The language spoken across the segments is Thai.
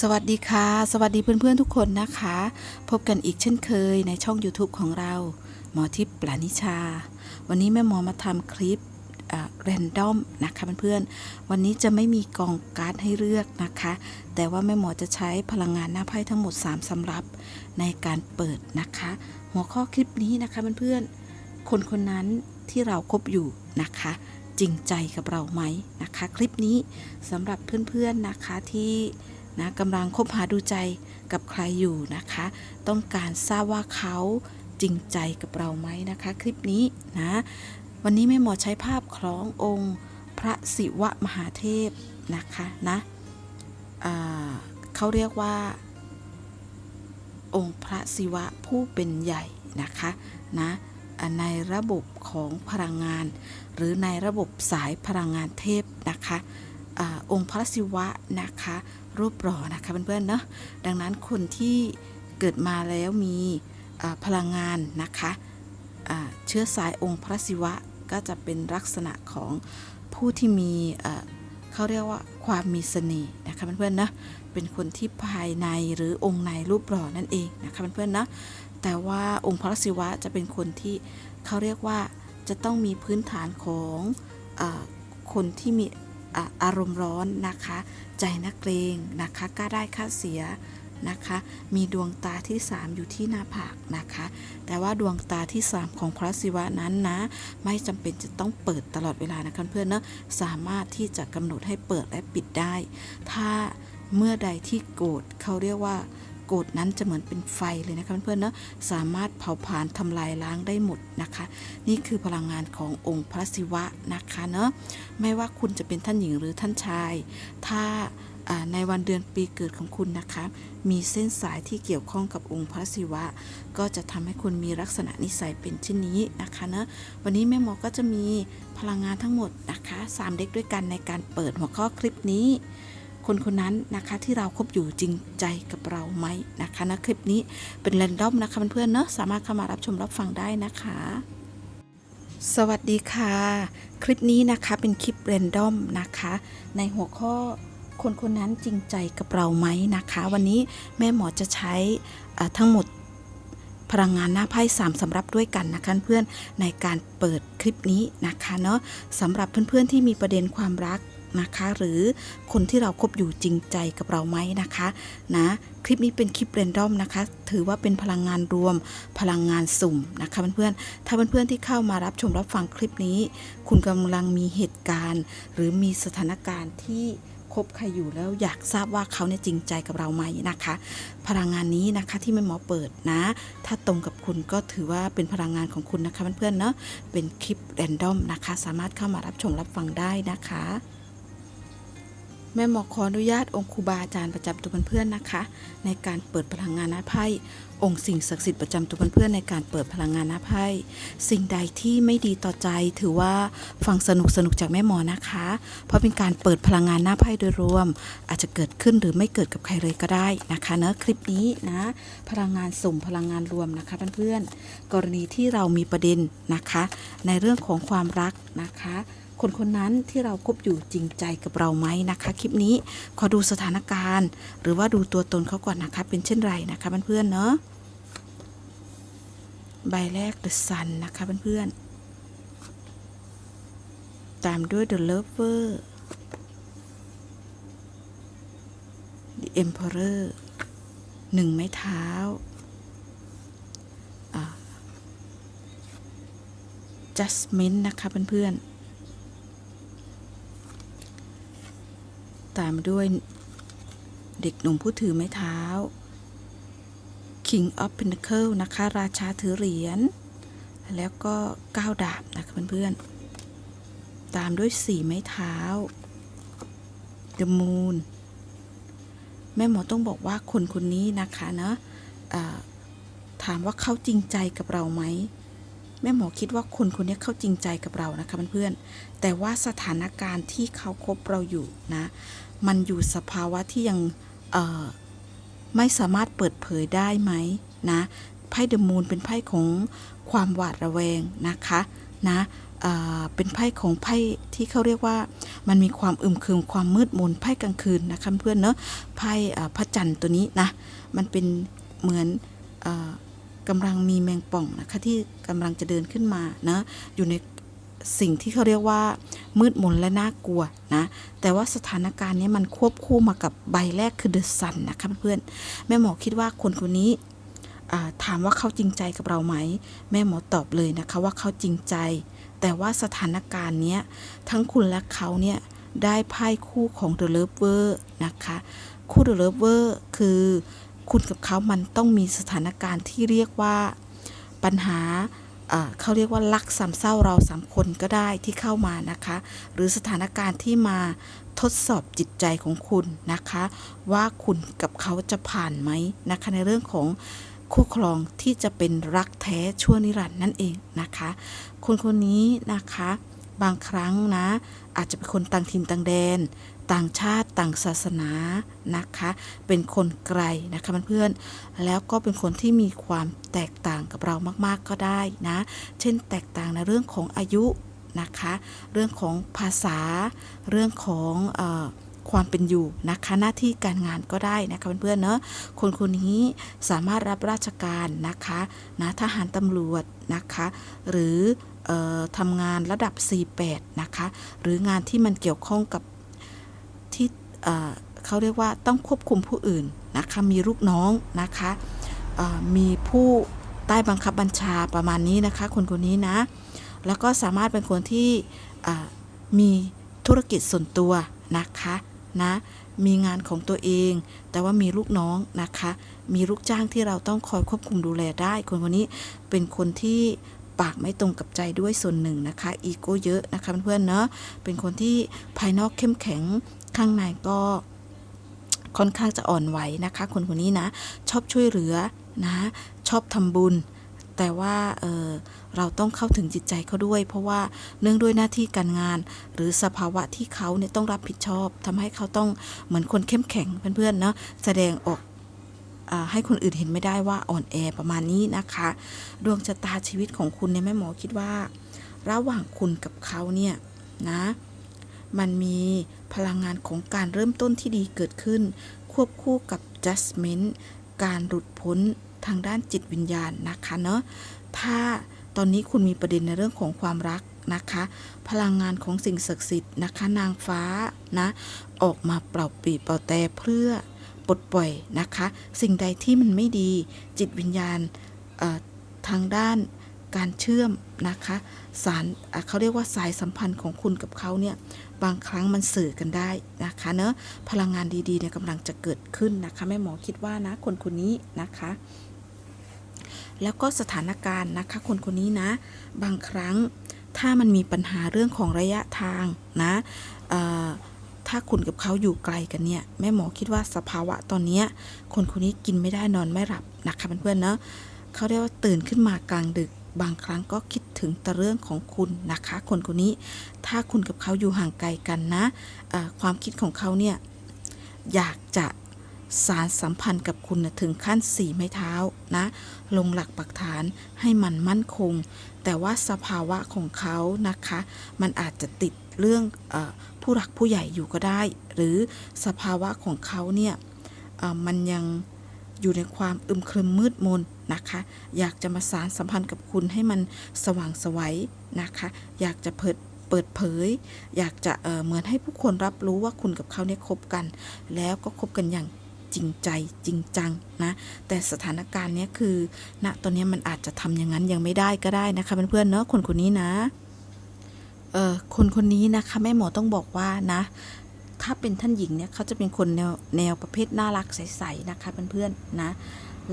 สวัสดีค่ะ สวัสดีเพื่อนๆทุกคนนะคะ พบกันอีกเช่นเคยในช่อง YouTube ของเรา หมอทิพย์ปรานิชา วันนี้แม่หมอมาทำคลิปเรนดอมนะคะเพื่อนๆ วันนี้จะไม่มีกองการ์ดให้เลือกนะคะ แต่ว่าแม่หมอจะใช้พลังงานหน้าไพ่ทั้งหมด 3สำรับในการเปิดนะคะ หัวข้อคลิปนี้นะคะเพื่อนๆ คนคนนั้นที่เราคบอยู่นะคะ จริงใจกับเราไหมนะคะ คลิปนี้สำหรับเพื่อนๆนะคะที่ นะกำลังคบหาดูใจกับใครอยู่นะคะ ต้องการทราบว่าเขาจริงใจกับเราไหมนะคะ คลิปนี้นะ วันนี้แม่หมอใช้ภาพคล้ององค์พระศิวะมหาเทพนะคะนะเขาเรียกว่า องค์พระศิวะผู้เป็นใหญ่นะคะนะในระบบของพลังงาน หรือในระบบสายพลังงานเทพนะคะ อองค์พระศิวะนะคะ รูปหล่อนะคะเพื่อนๆเนาะดังนั้นคนที่เกิดมาแล้วมีพลังงานนะคะเชื้อสายองค์พระศิวะก็จะเป็นลักษณะของผู้ที่มีเขาเรียกว่าความมีเสน่ห์นะคะเพื่อนๆนะเป็นคนที่ภายในหรือองค์ในรูปหล่อนั่นเองนะคะเพื่อนๆนะแต่ว่าองค์พระศิวะจะเป็นคนที่เขาเรียกว่าจะต้องมีพื้นฐานของอคนที่มี อารมณ์ร้อนนะคะ ใจนักเกรงนะคะกล้าได้ค่าเสียนะคะ มีดวงตาที่ 3 อยู่ที่หน้าผากนะคะ แต่ว่าดวงตาที่ 3 ของพระศิวะนั้นนะ ไม่จำเป็นจะต้องเปิดตลอดเวลานะคะเพื่อนเนอะสามารถที่จะกำหนดให้เปิดและปิดได้ ถ้าเมื่อใดที่โกรธเขาเรียกว่า กรธนั้นจะเหมือนเป็นไฟเลยนะคะเพื่อนๆเนอะสามารถเผาผลาญทำลายล้างได้หมดนะคะ นี่คือพลังงานขององค์พระศิวะนะคะเนอะไม่ว่าคุณจะเป็นท่านหญิงหรือท่านชาย ถ้าในวันเดือนปีเกิดของคุณนะคะ มีเส้นสายที่เกี่ยวข้องกับองค์พระศิวะ ก็จะทำให้คุณมีลักษณะนิสัยเป็นเช่นนี้นะคะเนะวันนี้แม่หมอก็จะมีพลังงานทั้งหมดนะคะสามเด็กด้วยกันในการเปิดหัวข้อคลิปนี้ คนคนนั้นนะคะที่เราคบอยู่จริงใจกับเราไหมนะคะนะคลิปนี้เป็นแรนดอมนะคะเพื่อนๆเนอะสามารถเข้ามารับชมรับฟังได้นะคะ สวัสดีค่ะ คลิปนี้นะคะเป็นคลิปเรนดอมนะคะ ในหัวข้อคนคนนั้นจริงใจกับเราไหมนะคะ วันนี้แม่หมอจะใช้ทั้งหมดพลังงานหน้าไพ่สามสำหรับด้วยกันนะคะเพื่อนในการเปิดคลิปนี้นะคะเนาะสำหรับเพื่อนๆที่มีประเด็นความรัก นะคะ หรือคนที่เราคบอยู่จริงใจกับเราไหมนะคะนะคลิปนี้เป็นคลิปเรนดอมนะคะ ถือว่าเป็นพลังงานรวมพลังงานสุ่มนะคะเพื่อนๆถ้าเพื่อนๆที่เข้ามารับชมรับฟังคลิปนี้ คุณกำลังมีเหตุการณ์ หรือมีสถานการณ์ที่คบใครอยู่แล้วอยากทราบว่าเขาเนี่ยจริงใจกับเราไหมนะคะ พลังงานนี้นะคะที่แม่หมอเปิดนะ ถ้าตรงกับคุณก็ถือว่าเป็นพลังงานของคุณนะคะเพื่อนๆเนาะเป็นคลิปแรนดอมนะคะ สามารถเข้ามารับชมรับฟังได้นะคะ ม่หมอขออนุญาตองครูบาอาจารย์ประจำตัวเพื่อนๆนะคะ ในการเปิดพลังงานหน้าไพ่องค์สิ่งศักดิ์สิทธิ์ประจำตัวเพื่อนๆในการเปิดพลังงานหน้าไพ่สิ่งใดที่ไม่ดีต่อใจถือว่าฟังสนุกสนุกจากแม่หมอนะคะ เพราะเป็นการเปิดพลังงานหน้าไพ่โดยรวม อาจจะเกิดขึ้นหรือไม่เกิดกับใครเลยก็ได้นะคะเนอะคลิปนี้นะพลังงานสุ่มพลังงานรวมนะคะเพื่อนๆกรณีที่เรามีประเด็นนะคะ ในเรื่องของความรักนะคะ คนคนนั้นที่เราคบอยู่จริงใจกับเราไหมนะคะ คลิปนี้ขอดูสถานการณ์ หรือว่าดูตัวตนเขาก่อนนะคะ เป็นเช่นไรนะคะเพื่อนๆเนาะใบแรก The Sun นะคะเพื่อนๆ ตามด้วย The Lover The Emperor หนึ่งไม้เท้า Judgment นะคะเพื่อนๆ ตามด้วย เด็กหนุ่มผู้ถือไม้เท้า King of Pentacle นะคะ ราชาถือเหรียญ แล้วก็ก้าวดาบนะคะเพื่อนๆ ตามด้วยสี่ไม้เท้า The Moon แม่หมอต้องบอกว่าคนคนนี้นะคะเนาะถามว่าเขาจริงใจกับเราไหมแม่หมอคิดว่าคนคนนี้เขาจริงใจกับเรานะคะเพื่อนๆแต่ว่าสถานการณ์ที่เขาคบเราอยู่นะ มันอยู่สภาวะที่ยังไม่สามารถเปิดเผยได้ไหมนะไพ่เดอะมูนเป็นไพ่ของความหวาดระแวงนะคะนะเป็นไพ่ของไพ่ที่เขาเรียกว่ามันมีความอึมครึมความมืดมนไพ่กลางคืนนะคะเพื่อนเนาะไพ่พระจันทร์ตัวนี้นะมันเป็นเหมือนอากำลังมีแมงป่องนะคะที่กำลังจะเดินขึ้นมานะอยู่ใน สิ่งที่เขาเรียกว่า มืดมนและน่ากลัวนะแต่ว่าสถานการณ์นี้มันควบคู่มากับใบแรกคือเดอะซันนะคะเพื่อนแม่หมอคิดว่าคนคนนี้ถามว่าเขาจริงใจกับเราไหม แม่หมอตอบเลยนะคะว่าเขาจริงใจ แต่ว่าสถานการณ์เนี้ยทั้งคุณและเขาเนี่ยได้ไพ่คู่ของ The Lover นะคะคู่ The Lover คือคุณกับเขามันต้องมีสถานการณ์ที่เรียกว่าปัญหา เขาเรียกว่ารักสามเศร้าเราสามคนก็ได้ที่เข้ามานะคะ หรือสถานการณ์ที่มาทดสอบจิตใจของคุณนะคะ ว่าคุณกับเขาจะผ่านไหมนะคะในเรื่องของคู่ครองที่จะเป็นรักแท้ชั่วนิรันดร์นั่นเองนะคะ คนคนนี้นะคะบางครั้งนะ อาจจะเป็นคนต่างถิ่นต่างแดน ต่างชาติต่างศาสนานะคะ เป็นคนไกลนะคะเพื่อนๆแล้วก็เป็นคนที่มีความแตกต่างกับเรามากๆก็ได้นะ เช่นแตกต่างในเรื่องของอายุนะคะ เรื่องของภาษา เรื่องของอความเป็นอยู่นะคะหน้าที่การงานก็ได้นะคะเพื่อนๆเนาะคนคนนี้สามารถรับราชการนะคะนะทหารตำรวจนะคะ หรือออทำงานระดับ 48 นะคะ หรืองานที่มันเกี่ยวข้องกับ เขาเรียกว่าต้องควบคุมผู้อื่นนะคะมีลูกน้องนะคะมีผู้ใต้บังคับบัญชาประมาณนี้นะคะ คนคนนี้นะ แล้วก็สามารถเป็นคนที่มีธุรกิจส่วนตัวนะคะนะมีงานของตัวเอง แต่ว่ามีลูกน้องนะคะ มีลูกจ้างที่เราต้องคอยควบคุมดูแลได้ คนคนนี้เป็นคนที่ปากไม่ตรงกับใจด้วยส่วนหนึ่งนะคะ อีโก้เยอะนะคะเพื่อนๆเนาะเป็นคนที่ภายนอกเข้มแข็ง ข้างในก็ค่อนข้างจะอ่อนไหวนะคะ คนคนนี้นะ ชอบช่วยเหลือนะ ชอบทำบุญ แต่ว่าเเราต้องเข้าถึงจิตใจเขาด้วย เพราะว่าเนื่องด้วยหน้าที่การงาน หรือสภาวะที่เขาเนี่ยต้องรับผิดชอบทำให้เขาต้องเหมือนคนเข้มแข็งเพื่อนๆเนาะแสดงออกอให้คนอื่นเห็นไม่ได้ว่าอ่อนแอประมาณนี้นะคะ ดวงชะตาชีวิตของคุณเนี่ยแม่หมอคิดว่า ระหว่างคุณกับเขาเนี่ยนะ มันมี พลังงานของการเริ่มต้นที่ดีเกิดขึ้น ควบคู่กับ judgment การหลุดพ้นทางด้านจิตวิญญาณนะคะเนาะถ้าตอนนี้คุณมีประเด็นในเรื่องของความรักนะคะ พลังงานของสิ่งศักดิ์สิทธิ์นะคะ นางฟ้านะ ออกมาเป่าปีเป่าแต่เพื่อปลดปล่อยนะคะ สิ่งใดที่มันไม่ดี จิตวิญญาณทางด้านการเชื่อมนะคะ สารเขาเรียกว่าสายสัมพันธ์ของคุณกับเขาเนี่ย บางครั้งมันสื่อกันได้นะคะเนอะพลังงานดีๆเนี่ยกำลังจะเกิดขึ้นนะคะแม่หมอคิดว่านะคนคนนี้นะคะ แล้วก็สถานการณ์นะคะ คนคนนี้นะ บางครั้งถ้ามันมีปัญหาเรื่องของระยะทางนะถ้าคุณกับเขาอยู่ไกลกันเนี่ยแม่หมอคิดว่าสภาวะตอนนี้คนคนนี้กินไม่ได้นอนไม่หลับนะคะเพื่อนๆเนาะเขาเรียกว่าตื่นขึ้นมากลางดึก บางครั้งก็คิดถึงแต่เรื่องของคุณนะคะ คนคนนี้ ถ้าคุณกับเขาอยู่ห่างไกลกันนะเอ่อความคิดของเขาเนี่ย อยากจะสารสัมพันธ์กับคุณนะถึงขั้นสี่ไม้เท้านะ ลงหลักปักฐานให้มันมั่นคง แต่ว่าสภาวะของเขานะคะ มันอาจจะติดเรื่องอผู้หลักผู้ใหญ่อยู่ก็ได้ หรือสภาวะของเขาเนี่ยมันยังอยู่ในความอึมครึมมืดมน นะคะ อยากจะมาสารสัมพันธ์กับคุณให้มันสว่างไสวัยนะคะ อยากจะเปิดเปิดเผย อยากจะเเหมือนให้ผู้คนรับรู้ว่าคุณกับเขาเนี่ยคบกัน แล้วก็คบกันอย่างจริงใจจริงจังนะแต่สถานการณ์เนี้ยคือณตอนเนี้ยมันอาจจะทำอย่างนั้นยังไม่ได้ก็ได้นะคะเพื่อนๆเนาะคนคนนี้นะเออคนคนนี้นะคะแม่หมอต้องบอกว่านะ ถ้าเป็นท่านหญิงเนี่ยเขาจะเป็นคนแนวแนวประเภทน่ารักใสๆนะคะเพื่อนๆนะ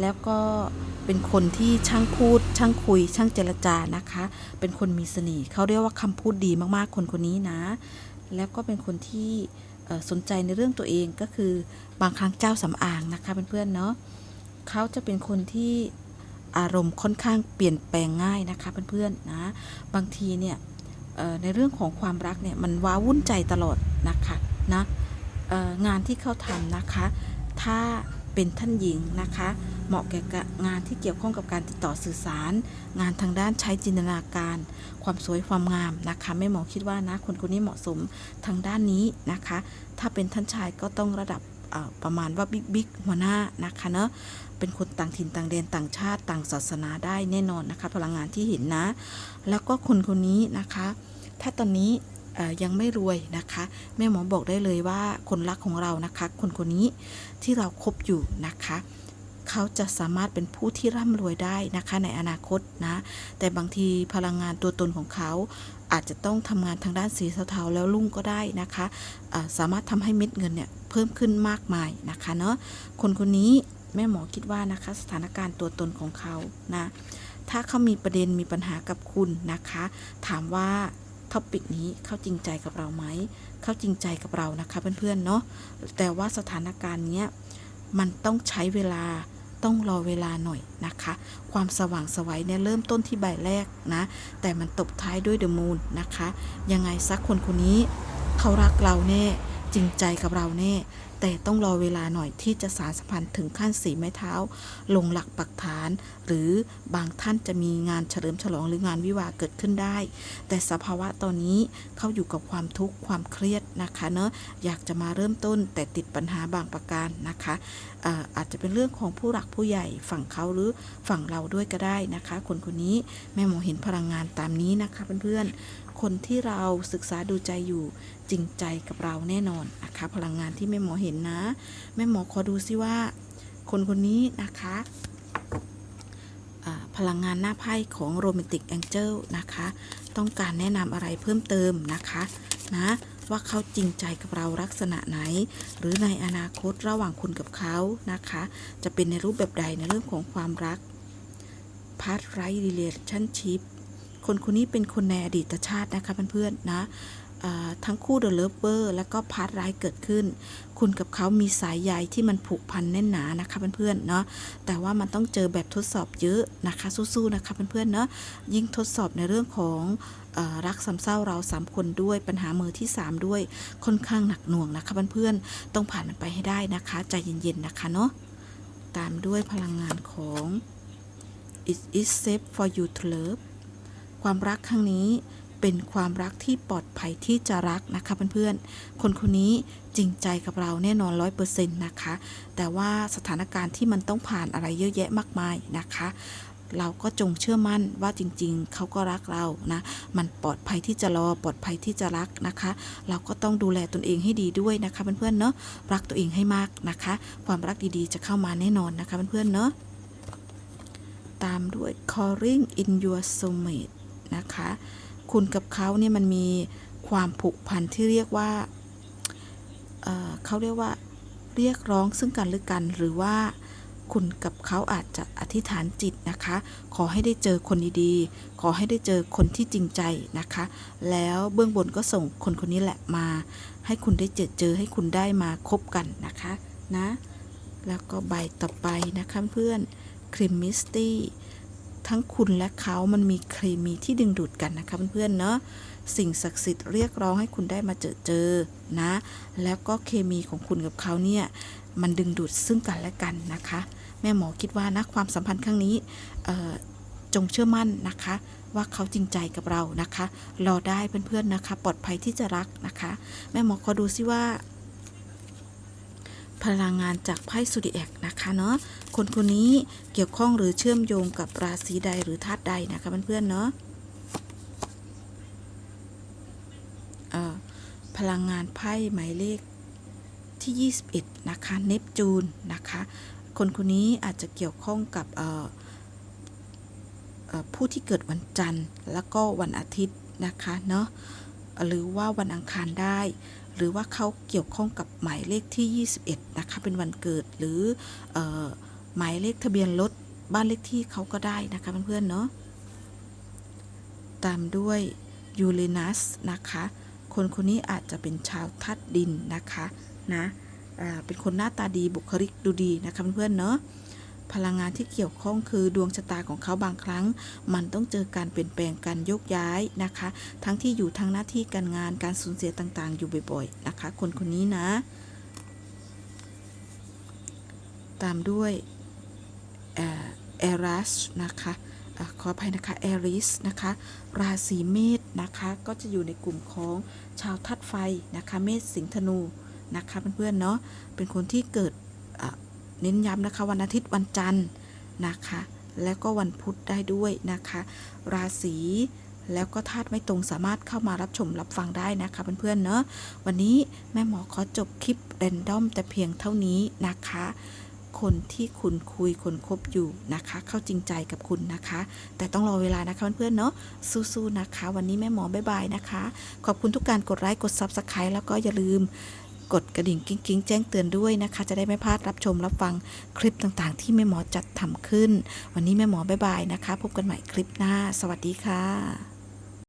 แล้วก็เป็นคนที่ช่างพูด ช่างคุย ช่างเจรจานะคะ เป็นคนมีเสน่ห์เขาเรียกว่าคำพูดดีมากๆคนคนนี้นะ แล้วก็เป็นคนที่สนใจในเรื่องตัวเองก็คือบางครั้งเจ้าสำอางนะคะเพื่อนๆเนาะเขาจะเป็นคนที่อารมณ์ค่อนข้างเปลี่ยนแปลงง่ายนะคะเพื่อนๆนะบางทีเนี่ยในเรื่องของความรักเนี่ยมันว้าวุ่นใจตลอดนะคะ นะงานที่เขาทำนะคะ ถ้าเป็นท่านหญิงนะคะ เหมาะแก่งานที่เกี่ยวข้องกับการติดต่อสื่อสาร งานทางด้านใช้จินตนาการ ความสวยความงามนะคะแม่หมอคิดว่านะคนคนนี้เหมาะสมทางด้านนี้นะคะ ถ้าเป็นท่านชายก็ต้องระดับประมาณว่าบิ๊กบิ๊กหัวหน้านะคะเนาะเป็นคนต่างถิ่นต่างแดนต่างชาติต่างศาสนาได้แน่นอนนะคะ พลังงานที่เห็นนะ แล้วก็คนคนนี้นะคะ ถ้าตอนนี้ ยังไม่รวยนะคะ แม่หมอบอกได้เลยว่าคนรักของเรานะคะ คนคนนี้ที่เราคบอยู่นะคะเขาจะสามารถเป็นผู้ที่ร่ำรวยได้นะคะในอนาคตนะ แต่บางทีพลังงานตัวตนของเขาอาจจะต้องทำงานทางด้านสีเทาๆแล้วลุ่งก็ได้นะคะอ่าสามารถทำให้เม็ดเงินเนี่ยเพิ่มขึ้นมากมายนะคะเนาะคนคนนี้แม่หมอคิดว่านะคะสถานการณ์ตัวตนของเขานะถ้าเขามีประเด็นมีปัญหากับคุณนะคะ ถามว่า ท็อปิกนี้เขาจริงใจกับเราไหม เขาจริงใจกับเรานะคะเพื่อนๆเนาะแต่ว่าสถานการณ์เนี้ยมันต้องใช้เวลาต้องรอเวลาหน่อยนะคะ ความสว่างสวัยเนี่ยเริ่มต้นที่ใบแรกนะ แต่มันตบท้ายด้วยเดอะมูนนะคะ ยังไงสักคนคนนี้เขารักเราแน่ จริงใจกับเราแน่ แต่ต้องรอเวลาหน่อยที่จะสารสัมพันธ์ถึงขั้นสีไม้เท้า ลงหลักปักฐาน หรือบางท่านจะมีงานเฉลิมฉลองหรืองานวิวาเกิดขึ้นได้ แต่สภาวะตอนนี้เขาอยู่กับความทุกข์ความเครียดนะคะเนอะอยากจะมาเริ่มต้นแต่ติดปัญหาบางประการนะคะเอ่ออาจจะเป็นเรื่องของผู้หลักผู้ใหญ่ฝั่งเขาหรือฝั่งเราด้วยก็ได้นะคะ คนคนนี้แม่หมอเห็นพลังงานตามนี้นะคะเพื่อนๆ คนที่เราศึกษาดูใจอยู่จริงใจกับเราแน่นอนนะคะพลังงานที่แม่หมอเห็นนะ แม่หมอขอดูซิว่า คนคนนี้นะคะพลังงานหน้าไพ่ของโรแมนติกแองเจิลนะคะ ต้องการแนะนำอะไรเพิ่มเติมนะคะนะว่าเขาจริงใจกับเราลักษณะไหน หรือในอนาคตระหว่างคุณกับเขานะคะ จะเป็นในรูปแบบใดในเรื่องของความรักพาร์ทไรรีเลชั่นชิพ คนคนนี้เป็นคนในอดีตชาตินะคะเพื่อนๆนะอ่าทั้งคู่เดอะเลิฟเวอร์แล้วก็พาร์ทไรเกิดขึ้น คุณกับเขามีสายใยที่มันผูกพันแน่นหนานะคะเพื่อนๆเนาะแต่ว่ามันต้องเจอแบบทดสอบเยอะนะคะสู้ๆนะคะเพื่อนๆเนาะยิ่งทดสอบในเรื่องของอรักสามเศร้าเราสามคนด้วยปัญหามือที่ 3 ด้วยค่อนข้างหนักหน่วงนะคะเพื่อนๆต้องผ่านมันไปให้ได้นะคะ ใจเย็นๆนะคะเนาะตามด้วยพลังงานของ it is safe for you to love ความรักครั้งนี้เป็นความรักที่ปลอดภัยที่จะรักนะคะเพื่อนๆ คนคนนี้จริงใจกับเราแน่นอนร้อยเปอร์เซ็นต์นะคะ แต่ว่าสถานการณ์ที่มันต้องผ่านอะไรเยอะแยะมากมายนะคะ เราก็จงเชื่อมั่นว่าจริงๆ เขาก็รักเรานะ มันปลอดภัยที่จะรอปลอดภัยที่จะรักนะคะ เราก็ต้องดูแลตนเองให้ดีด้วยนะคะเพื่อนๆเนาะ รักตัวเองให้มากนะคะ ความรักดีๆจะเข้ามาแน่นอนนะคะเพื่อนๆเนาะ ตามด้วย calling in your soulmate นะคะ คุณกับเขาเนี่ยมันมีความผูกพันที่เรียกว่าเเขาเรียกว่าเรียกร้องซึ่งกันและกัน หรือว่าคุณกับเขาอาจจะอธิษฐานจิตนะคะ ขอให้ได้เจอคนดีๆ ขอให้ได้เจอคนที่จริงใจนะคะ แล้วเบื้องบนก็ส่งคนคนนี้แหละมา ให้คุณได้เจอเจอให้คุณได้มาคบกันนะคะนะ แล้วก็ใบต่อไปนะคะเพื่อนครีมมิสตี้ ทั้งคุณและเขามันมีเคมีที่ดึงดูดกันนะคะเพื่อนๆเนาะสิ่งศักดิ์สิทธิ์เรียกร้องให้คุณได้มาเจอเจอนะ แล้วก็เคมีของคุณกับเขาเนี่ยมันดึงดูดซึ่งกันและกันนะคะ แม่หมอคิดว่านะความสัมพันธ์ครั้งนี้จงเชื่อมั่นนะคะ ว่าเขาจริงใจกับเรานะคะ รอได้เพื่อนๆนะคะ ปลอดภัยที่จะรักนะคะ แม่หมอขอดูซิว่า พลังงานจากไพ่ซูดิแอคนะคะเนาะคนคนนี้เกี่ยวข้องหรือเชื่อมโยงกับราศีใดหรือธาตุใดนะคะเพื่อนๆเนาะเอ่อพลังงานไพ่หมายเลขที่ 21 นะคะเนปจูนนะคะ คนคนนี้อาจจะเกี่ยวข้องกับผู้ที่เกิดวันจันทร์ แล้วก็วันอาทิตย์นะคะเนาะ หรือว่าวันอังคารได้ หรือว่าเขาเกี่ยวข้องกับหมายเลขที่ 21 นะคะ เป็นวันเกิดหรือออหมายเลขทะเบียนรถบ้านเลขที่เขาก็ได้นะคะเพื่อนๆเนาะตามด้วยยูเรนัสนะคะ คนคนนี้อาจจะเป็นชาวธาตุดินนะคะนะเป็นคนหน้าตาดีบุคลิกดูดีนะคะเพื่อนๆเนาะ พลังงานที่เกี่ยวข้องคือดวงชะตาของเขาบางครั้ง มันต้องเจอการเปลี่ยนแปลงการโยกย้ายนะคะ ทั้งที่อยู่ทางหน้าที่การงานการสูญเสียต่างๆ อยู่บ่อยๆนะคะ คนคนนี้นะ ตามด้วยเอรัสนะคะอขออภัยนะคะเอริสนะคะ ราศีเมษนะคะ ก็จะอยู่ในกลุ่มของชาวธาตุไฟนะคะ เมษสิงห์ธนูนะคะเพื่อนๆเนาะ เป็นคนที่เกิด เน้นย้ำนะคะ วันอาทิตย์วันจันทร์นะคะ แล้วก็วันพุธได้ด้วยนะคะ ราศีแล้วก็ธาตุไม่ตรงสามารถเข้ามารับชมรับฟังได้นะคะเพื่อนๆเนาะวันนี้แม่หมอขอจบคลิปเรนดอมแต่เพียงเท่านี้นะคะ คนที่คุณคุยคนคบอยู่นะคะ เข้าจริงใจกับคุณนะคะ แต่ต้องรอเวลานะคะเพื่อนๆเนาะสู้ๆนะคะ วันนี้แม่หมอบายบายนะคะ ขอบคุณทุกการกดไลค์กด Subscribe แล้วก็อย่าลืม กดกระดิ่งกิ้งกิ้งแจ้งเตือนด้วยนะคะ จะได้ไม่พลาดรับชมรับฟังคลิปต่างๆ ที่แม่หมอจัดทำขึ้น วันนี้แม่หมอบายบายนะคะ พบกันใหม่คลิปหน้า สวัสดีค่ะ